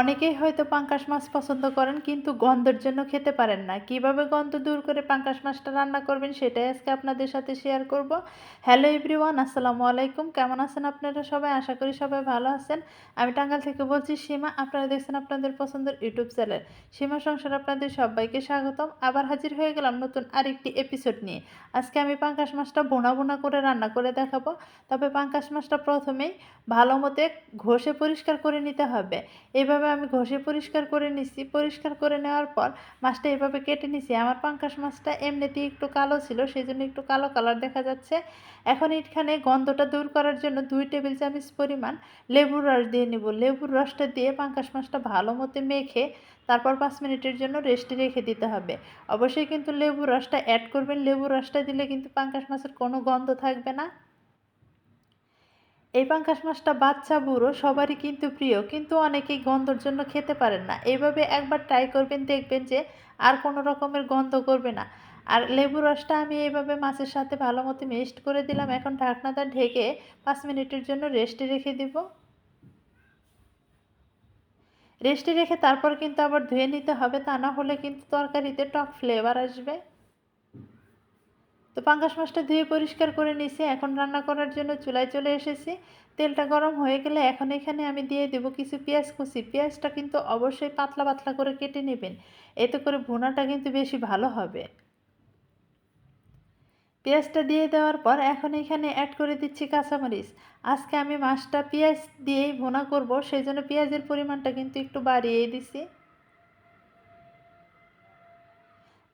অনেকেই হয়তো পাঙ্কাশ মাছ পছন্দ করেন, কিন্তু গন্ধের জন্য খেতে পারেন না। কীভাবে গন্ধ দূর করে পাঙ্কাশ মাছটা রান্না করবেন সেটাই আজকে আপনাদের সাথে শেয়ার করব। হ্যালো এভরিওয়ান আসসালামু আলাইকুম। কেমন আছেন আপনারা সবাই? আশা করি সবাই ভালো আছেন। আমি টাঙ্গাল থেকে বলছি সীমা। আপনারা দেখছেন আপনাদের পছন্দের ইউটিউব চ্যানেল। সীমা সংসার আপনাদের সবাইকে স্বাগতম। আবার হাজির হয়ে গেলাম নতুন আরেকটি এপিসোড নিয়ে। আজকে আমি পাঙ্কাশ মাছটা বোনা বোনা করে রান্না করে দেখাবো। তবে পাঙ্কাশ মাছটা প্রথমেই ভালো মতে ঘষে পরিষ্কার করে নিতে হবে। এইভাবে আমি ঘষে পরিষ্কার করে নিছি। পরিষ্কার করে নেওয়ার পর মাছটা এভাবে কেটে নিছি। আমার পাঙ্কাশ মাছটা এমনিতেই একটু কালো ছিল সেই জন্য একটু কালো কালার দেখা যাচ্ছে। এখন এখানে গন্ধটা দূর করার জন্য দুই টেবিল চামচ পরিমাণ লেবুর রস দিয়ে নিব। লেবুর রসটা দিয়ে পাঙ্কাশ মাছটা ভালো মতো মেখে তারপর পাঁচ মিনিটের জন্য রেস্টে রেখে দিতে হবে। অবশ্যই কিন্তু লেবুর রসটা অ্যাড করবেন। লেবুর রসটা দিলে কিন্তু পাঙ্কাশ মাছের কোনো গন্ধ থাকবে না। এই পাঙ্কাশ মাছটা বাচ্চা, বুড়ো, সবারই কিন্তু প্রিয়, কিন্তু অনেকেই গন্ধর জন্য খেতে পারেন না। এইভাবে একবার ট্রাই করবেন, দেখবেন যে আর কোনো রকমের গন্ধ করবে না। আর লেবু রসটা আমি এইভাবে মাছের সাথে ভালো মতো মিক্সড করে দিলাম। এখন ঢাকনাটা ঢেকে পাঁচ মিনিটের জন্য রেস্টে রেখে দিব। রেস্টে রেখে তারপর কিন্তু আবার ধুয়ে নিতে হবে। তা না হলে কিন্তু তরকারিতে টক ফ্লেভার আসবে। তো পাঙ্গাস মাছটা ধুয়ে পরিষ্কার করে নিছি এখন রান্না করার জন্য চুলায় চলে এসেছি। তেলটা গরম হয়ে গেলে এখন এখানে আমি দিয়ে দেবো কিছু পেঁয়াজ কুচি। পেঁয়াজটা কিন্তু অবশ্যই পাতলা পাতলা করে কেটে নেবেন। এতে করে ভুনাটা কিন্তু বেশি ভালো হবে। পেঁয়াজটা দিয়ে দেওয়ার পর এখন এখানে অ্যাড করে দিচ্ছি কাঁচামরিচ। আজকে আমি মাছটা পেঁয়াজ দিয়েই ভুনা করব, সেই জন্য পেঁয়াজের পরিমাণটা কিন্তু একটু বাড়িয়েই দিছি।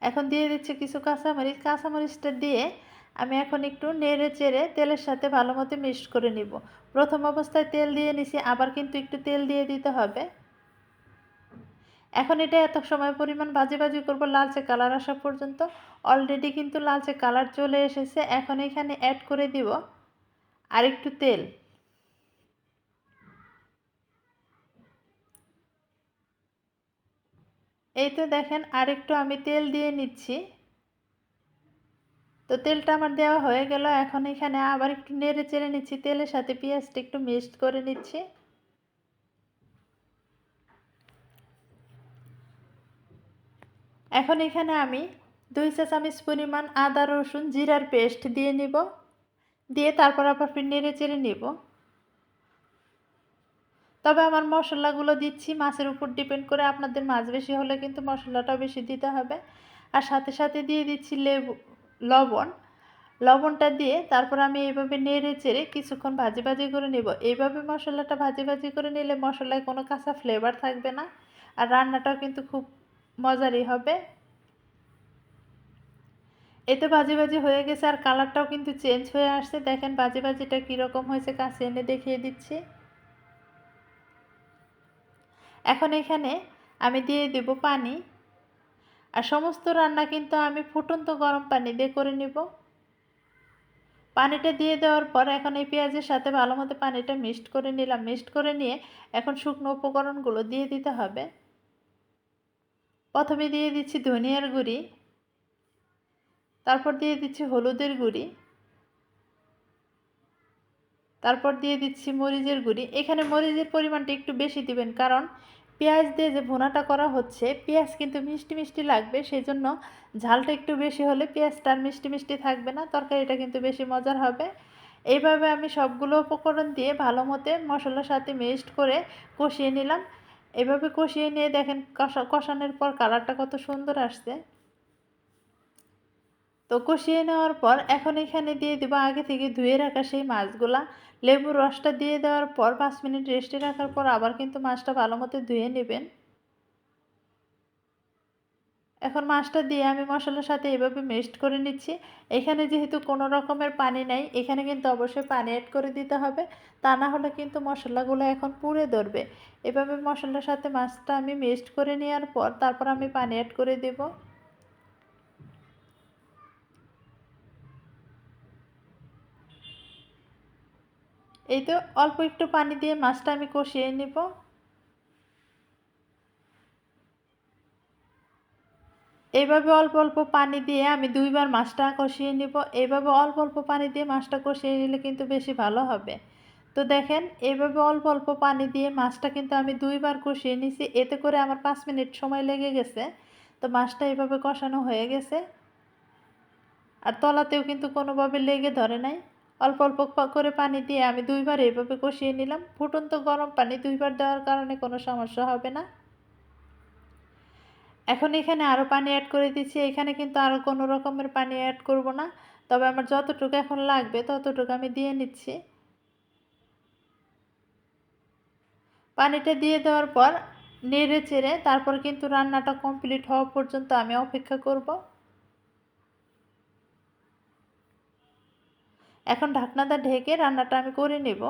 এখন দিয়ে দিচ্ছি কিছু কাঁচামরিচ। কাঁচামরিচটা দিয়ে আমি এখন একটু নেড়ে চেড়ে তেলের সাথে ভালো মতো মিক্সড করে নিব। প্রথম অবস্থায় তেল দিয়ে নিছি, আবার কিন্তু একটু তেল দিয়ে দিতে হবে। এখন এটা এত সময় পরিমাণ বাজি বাজি করব, লালচে কালার আসা পর্যন্ত। অলরেডি কিন্তু লালচে কালার চলে এসেছে। এখন এখানে অ্যাড করে দিব আর একটু তেল। এই তো দেখেন আরেকটু আমি তেল দিয়ে নিচ্ছি। তো তেলটা আমার দেওয়া হয়ে গেল, এখন এখানে আবার একটু নেড়ে চেড়ে নিচ্ছি, তেলের সাথে পেঁয়াজটা একটু মিক্সড করে নিচ্ছি। এখন এখানে আমি দুই চা চামচ পরিমাণ আদা রসুন জিরার পেস্ট দিয়ে নিব, দিয়ে তারপর আবার নেড়ে চেড়ে নিব। তবে আমার মশলাগুলো দিচ্ছি। মাছের উপর ডিপেন্ড করে আপনাদের মাছ বেশি হলে কিন্তু মশলাটাও বেশি দিতে হবে। আর সাথে সাথে দিয়ে দিচ্ছি লেবু, লবণ। লবণটা দিয়ে তারপর আমি এইভাবে নেড়ে চেড়ে কিছুক্ষণ ভাজি ভাজি করে নেব। এইভাবে মশলাটা ভাজি ভাজি করে নিলে মশলায় কোনো কাঁচা ফ্লেভার থাকবে না। আর রান্নাটাও কিন্তু খুব মজারই হবে। এতে ভাজি ভাজি হয়ে গেছে আর কালারটাও কিন্তু চেঞ্জ হয়ে আসছে। দেখেন ভাজি ভাজিটা কীরকম হয়েছে, কাছে এনে দেখিয়ে দিচ্ছি। এখন এখানে আমি দিয়ে দেব পানি। আর সমস্ত রান্না কিন্তু আমি ফুটন্ত গরম পানি দিয়ে করে নিব। পানিটা দিয়ে দেওয়ার পর এখন এই পেঁয়াজের সাথে ভালো মতো পানিটা মিক্সড করে নিলাম। মিক্সড করে নিয়ে এখন শুকনো উপকরণগুলো দিয়ে দিতে হবে। প্রথমে দিয়ে দিচ্ছি ধনিয়ার গুঁড়ি, তারপর দিয়ে দিচ্ছি হলুদের গুঁড়ি তারপর দিয়ে দিচ্ছি মরিচের গুঁড়ি। এখানে মরিচের পরিমাণটা একটু বেশি দিবেন, কারণ পেঁয়াজ দিয়ে যে ভুনাটা করা হচ্ছে, পেঁয়াজ কিন্তু মিষ্টি মিষ্টি লাগবে সেই জন্য ঝালটা একটু বেশি হলে পেঁয়াজটা আর মিষ্টি মিষ্টি থাকবে না, তরকারিটা কিন্তু বেশি মজার হবে। এইভাবে আমি সবগুলো উপকরণ দিয়ে ভালো মতে মশলার সাথে মিক্সড করে কষিয়ে নিলাম। এভাবে কষিয়ে নিয়ে দেখেন কষা, কষানোর পর কালারটা কত সুন্দর আসছে। তো কষিয়ে নেওয়ার পর এখন এখানে দিয়ে দেবো আগে থেকে ধুয়ে রাখা সেই মাছগুলা। লেবুর রসটা দিয়ে দেওয়ার পর পাঁচ মিনিট রেস্টে রাখার পর আবার কিন্তু মাছটা ভালো মতো ধুয়ে নেবেন। এখন মাছটা দিয়ে আমি মশলার সাথে এভাবে মিক্সড করে নিচ্ছি। এখানে যেহেতু কোনো রকমের পানি নাই, এখানে কিন্তু অবশ্যই পানি অ্যাড করে দিতে হবে। তা না হলে কিন্তু মশলাগুলো এখন পুড়ে ধরবে। এভাবে মশলার সাথে মাছটা আমি মিক্সড করে নেওয়ার পর তারপর আমি পানি অ্যাড করে দেবো। এই তো অল্প একটু পানি দিয়ে মাছটা আমি কষিয়ে নিব। এইভাবে অল্প অল্প পানি দিয়ে আমি দুইবার মাছটা কষিয়ে নিব। এইভাবে অল্প অল্প পানি দিয়ে মাছটা কষিয়ে নিলে কিন্তু বেশি ভালো হবে। তো দেখেন, এইভাবে অল্প অল্প পানি দিয়ে মাছটা কিন্তু আমি দুইবার কষিয়ে নিছি। এতে করে আমার পাঁচ মিনিট সময় লেগে গেছে। তো মাছটা এইভাবে কষানো হয়ে গেছে। আর তলাতেও কিন্তু কোনোভাবে লেগে ধরে নাই। অল্প অল্প করে পানি দিয়ে আমি দুইবার এইভাবে কষিয়ে নিলাম। ফুটন্ত গরম পানি দুইবার দেওয়ার কারণে কোনো সমস্যা হবে না। এখন এখানে আরও পানি অ্যাড করে দিচ্ছি। এখানে কিন্তু আরও কোনো রকমের পানি অ্যাড করব না। তবে আমার যতটুকু এখন লাগবে ততটুকু আমি দিয়ে নিচ্ছি। পানিটা দিয়ে দেওয়ার পর নেড়ে চেড়ে তারপর কিন্তু রান্নাটা কমপ্লিট হওয়া পর্যন্ত আমি অপেক্ষা করব। এখন ঢাকনাটা ঢেকে রান্নাটা আমি করে নেব।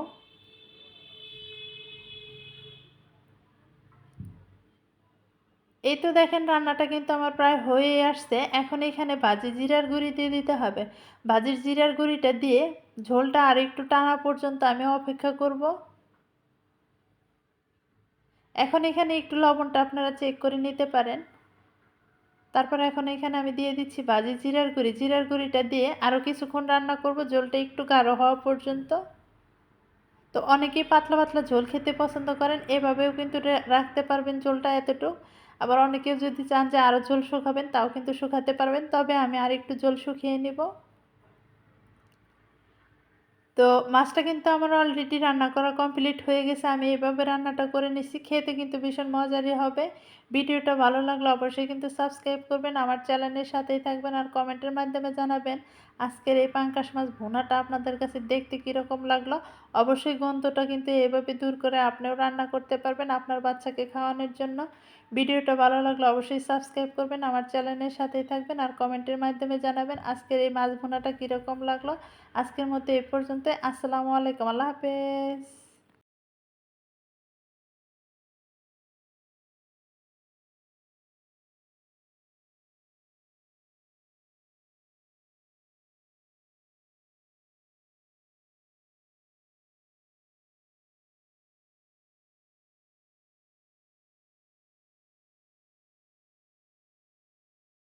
এই তো দেখেন রান্নাটা কিন্তু আমার প্রায় হয়ে আসছে। এখন এখানে ভাজি জিরার গুঁড়ি দিয়ে দিতে হবে। ভাজির জিরার গুঁড়িটা দিয়ে ঝোলটা আর একটু টানা পর্যন্ত আমি অপেক্ষা করব। এখন এখানে একটু লবণটা আপনারা চেক করে নিতে পারেন। তারপর এখন এখানে আমি দিয়ে দিচ্ছি বাজি, জিরার গুঁড়ি। জিরার গুঁড়িটা দিয়ে আরও কিছুক্ষণ রান্না করব জলটা একটু গাঢ় হওয়া পর্যন্ত। তো অনেকেই পাতলা পাতলা ঝোল খেতে পছন্দ করেন, এভাবেও কিন্তু রাখতে পারবেন ঝোলটা এতটুকু। আবার অনেকেও যদি চান যে আরও ঝোল শুকাবেন, তাও কিন্তু শুকাতে পারবেন। তবে আমি আর একটু ঝোল শুকিয়ে নিব। তো মাছটা কিন্তু আমার অলরেডি রান্না করা কমপ্লিট হয়ে গেছে। আমি এইভাবে রান্নাটা করে নিচ্ছি খেতে কিন্তু ভীষণ মজারই হবে। ভিডিওটা ভালো লাগলে অবশ্যই কিন্তু সাবস্ক্রাইব করবেন, আমার চ্যানেলের সাথেই থাকবেন আর কমেন্টের মাধ্যমে জানাবেন আজকের এই পাঙ্কাশ মাছ ভুনাটা আপনাদের কাছে দেখতে কীরকম লাগল। অবশ্যই গন্ধটা কিন্তু এভাবে দূর করে আপনিও রান্না করতে পারবেন আপনার বাচ্চাকে খাওয়ানোর জন্য। ভিডিওটা ভালো লাগলে অবশ্যই সাবস্ক্রাইব করবেন, আমার চ্যানেলের সাথেই থাকবেন আর কমেন্টের মাধ্যমে জানাবেন আজকের এই মাছ ভোনাটা কীরকম লাগল। আজকের মতো এ পর্যন্ত আসসালামু আলাইকুম, আল্লাহ হাফেজ।